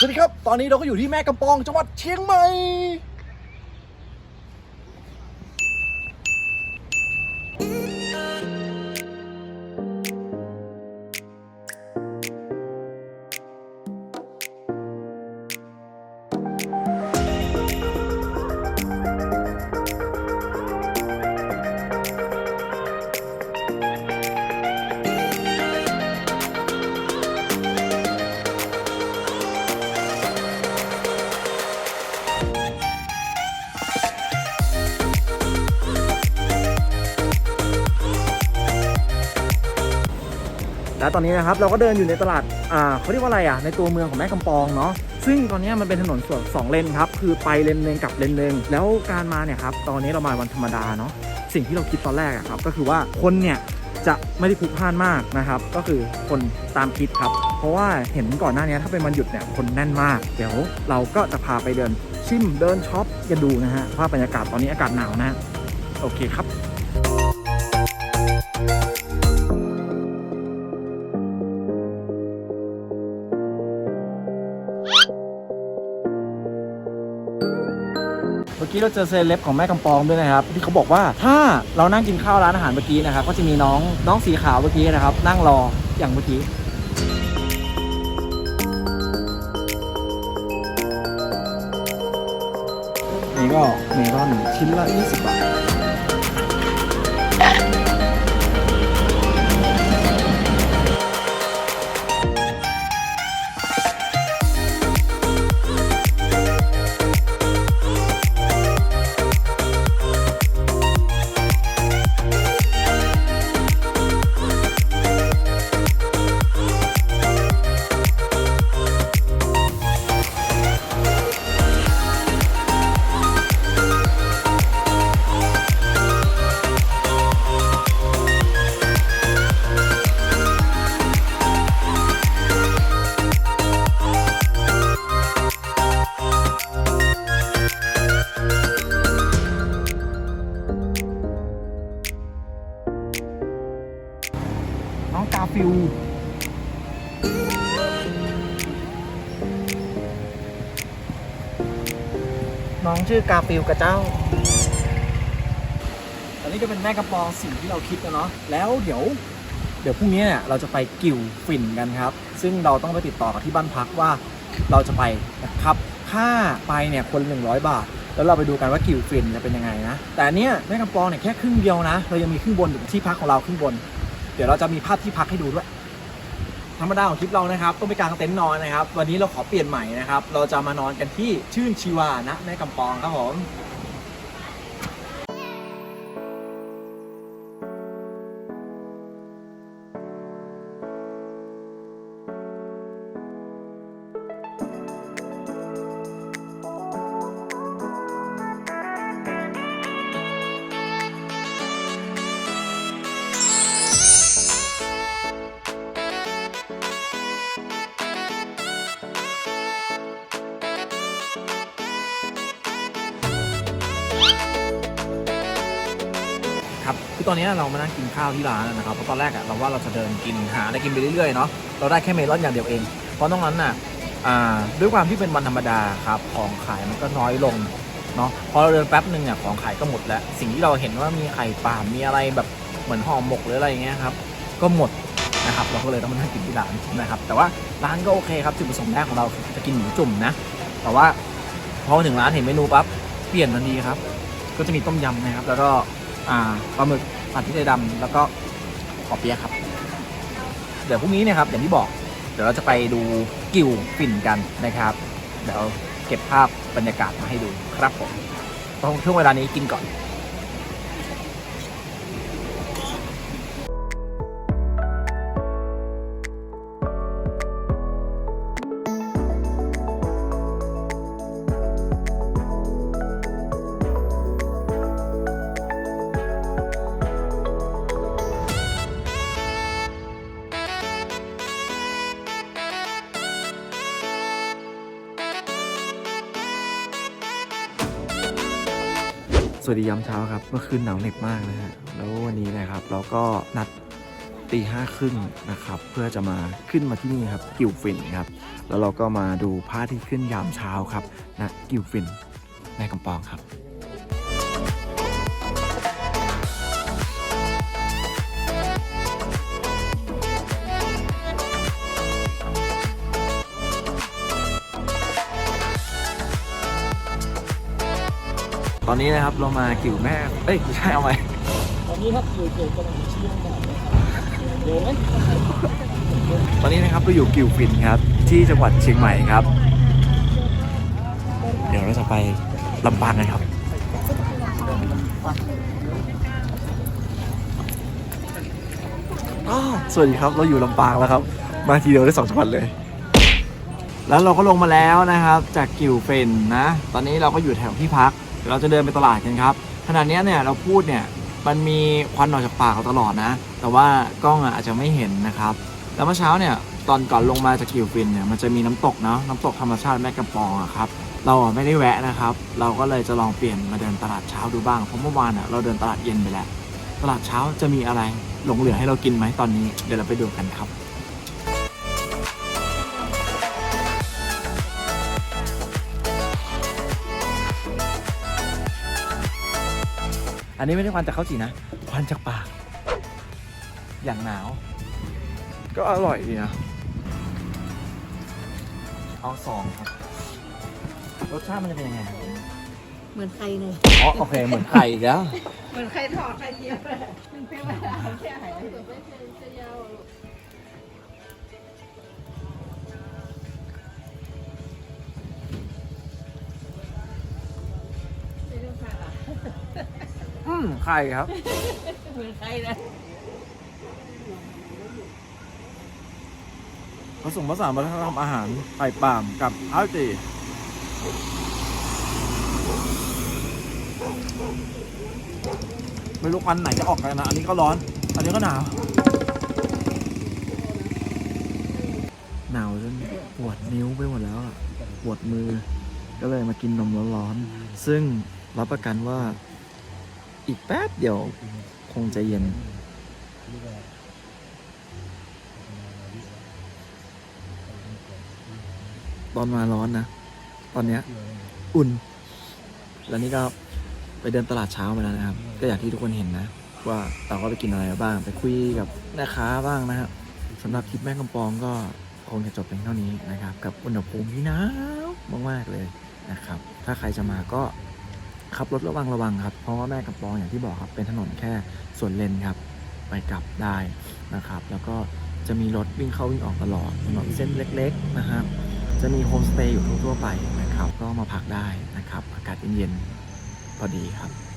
สวัสดีครับ ตอนนี้เราก็อยู่ที่แม่กำปองจังหวัดเชียงใหม่ แล้วตอนนี้นะครับเราก็เดินอยู่ในตลาดอ่าเขาเรียกว่าอะไรอะในตัวเมืองของแม่กำปองเนาะซึ่งตอนนี้มันเป็นถนนส่วนสองเลนครับคือไปเลนหนึ่งกับเลนหนึ่งแล้วการมาเนี่ยครับตอนนี้เรามาวันธรรมดาเนาะสิ่งที่เราคิดตอนแรกอะครับก็คือว่าคนเนี่ยจะไม่ได้พลุกพล่านมากนะครับ ก็คือคนตามคิดครับ เพราะว่าเห็นก่อนหน้านี้ถ้าเป็นวันหยุดเนี่ยคนแน่นมาก เดี๋ยวเราก็จะพาไปเดินชิมเดินช็อปกันดูนะฮะว่าบรรยากาศตอนนี้อากาศหนาวนะ โอเคครับ เมื่อกี้เราเจอเซเลบของแม่กำปองด้วยนะครับ ที่เขาบอกว่าถ้าเรานั่งกินข้าวร้านอาหารเมื่อกี้นะครับก็จะมีน้องน้องสีขาวเมื่อกี้นะครับ นั่งรออย่างเมื่อกี้นี่ก็เมลอนชิ้นละ 20 บาท ฟิลน้องชื่อกาฟิลกับเจ้า อันนี้ก็เป็นแม่กำปองสิ่งที่เราคิดนะเนาะ แล้วเดี๋ยว เดี๋ยวพรุ่งนี้เนี่ยเราจะไปกิวฝิ่นกันครับ ซึ่งเราต้องไปติดต่อกับที่บ้านพักว่าเราจะไปนะครับ ค่าไปเนี่ยคนหนึ่งร้อยบาท แล้วเราไปดูกันว่ากิวฝิ่นจะเป็นยังไงนะ แต่อันเนี้ยแม่กำปองเนี่ยแค่ครึ่งเดียวนะ เรายังมีครึ่งบนอยู่ที่พักของเราครึ่งบน เดี๋ยวเราจะมีภาพที่พักให้ดูด้วย ธรรมดาของทริปเรานะครับ ต้องไปกางเต็นท์นอนนะครับ วันนี้เราขอเปลี่ยนใหม่นะครับ เราจะมานอนกันที่ชื่นชีวานะแม่กำปองครับผม ตอนนี้เรามานั่งกินข้าวที่ร้านนะครับเพราะตอนแรกอะเราว่าเราจะเดินกินหาได้กินไปเรื่อยๆเนาะเราได้แค่เมลอนอย่างเดียวเอง เพราะตรงนั้นน่ะด้วยความที่เป็นวันธรรมดาครับของขายมันก็น้อยลงเนาะพอเราเดินแป๊บหนึ่งเนี่ยของขายก็หมดแล้ว สิ่งที่เราเห็นว่ามีไข่ป่ามีอะไรแบบเหมือนห่อหมกหรืออะไรอย่างเงี้ยครับก็หมดนะครับเราก็เลยต้องมานั่งกินที่ร้านนะครับแต่ว่าร้านก็โอเคครับจุดประสงค์แรกของเราคือจะกินหมูจุ่มนะแต่ว่าพอถึงร้านเห็นเมนูปั๊บเปลี่ยนทันทีครับ ก็จะมีต้มยำนะครับ แล้วก็ อ่าปลาหมึกผัดพริกไทยดำแล้วก็ขอเปี๊ยะครับ เดี๋ยวพรุ่งนี้เนะครับอย่างที่บอก เดี๋ยวเราจะไปดูกิ่วปิ่นกันนะครับ เดี๋ยวเก็บภาพบรรยากาศมาให้ดูครับผมตรงช่วงเวลานี้กินก่อน วัสดียามเช้าครับ เมื่อคืนหนาวเหน็บมากนะฮะ แล้ววันนี้นะครับเราก็นัดตีห้าครึ่งนะครับ เพื่อจะมาขึ้นมาที่นี่ครับ กิวฟินครับ แล้วเราก็มาดูพระอาที่ขึ้นยามเช้าครับณกิวฟินแม่กำปองครับ ตอนนี้นะครับเรามากิ่วแม่ เอ้ยไม่ใช่เอาไหมตอนนี้ครับอยู่เกี่ยวกับเชี่ยวหน่อเดี๋ยวนะตอนนี้นะครับเราอยู่กิวฟินครับ ที่จังหวัดเชียงใหม่ครับ เดี๋ยวเราจะไปลำปางกันครับสวัสดีครับ เราอยู่ลำปางแล้วครับ มาทีเดียวได้สองจังหวัดเลย แล้วเราก็ลงมาแล้วนะครับ จากกิวเฟนนะ ตอนนี้เราก็อยู่แถวที่พัก เดี๋ยวเราจะเดินไปตลาดกันครับขณะเนี้ยเนี่ยเราพูดเนี่ยมันมีควันออกจากปากเราตลอดนะ แต่ว่ากล้องอะอาจจะไม่เห็นนะครับ แล้วเมื่อเช้าเนี่ยตอนก่อนลงมาจากกิวฟินเนี่ยมันจะมีน้ำตกเนาะน้ำตกธรรมชาติแม่กำปองอะครับเราอะไม่ได้แวะนะครับ เราก็เลยจะลองเปลี่ยนมาเดินตลาดเช้าดูบ้างเพราะเมื่อวานอะเราเดินตลาดเย็นไปแล้ว ตลาดเช้าจะมีอะไรหลงเหลือให้เรากินไหมตอนนี้ เดี๋ยวเราไปดูกันครับ อันนี้ไม่ได้ควันจากข้าวจีนะ ควันจากปาก อย่างหนาว ก็อร่อยดีนะ เอาสองครับ รสชาติมันจะเป็นยังไง เหมือนใครเลยอ๋อ โอเค เหมือนไข่อีกแล้ว เหมือนใครถอดใครเทียบเลยมันเป็นแบบแค่ไหน ไข่ครับ เหมือนใครเลยผสมผสานวัฒนธรรมอาหารไข่ป่ามกับข้าวจี่ไม่รู้ควันไหนจะออกกันนะ อันนี้ก็ร้อน อันนี้ก็หนาว หนาวจนปวดนิ้วไปหมดแล้วอะปวดมือ ก็เลยมากินนมร้อนๆ ซึ่งรับประกันว่า อีกแป๊บเดียวคงจะเย็น ตอนมาร้อนนะ ตอนเนี้ย อุ่น แล้วนี่ก็ไปเดินตลาดเช้ามาแล้วนะครับ ก็อย่างที่ทุกคนเห็นนะ ว่าเราก็ไปกินอะไรบ้าง ไปคุยกับแม่ค้าบ้างนะครับสำหรับคลิปแม่กำปองก็คงจะจบเพียงเท่านี้นะครับ กับอุณหภูมิที่หนาวมากๆเลยนะครับ ถ้าใครจะมาก็ ขับรถระวังระวังครับ เพราะว่าแม่กับปองอย่างที่บอกครับเป็นถนนแค่ส่วนเลนครับ ไปกลับได้นะครับ แล้วก็จะมีรถวิ่งเข้าวิ่งออกตลอดถนนเส้นเล็กๆนะครับจะมีโฮมสเตย์อยู่ทั่วๆไปนะครับ ก็มาพักได้นะครับ อากาศเย็นๆพอดีครับ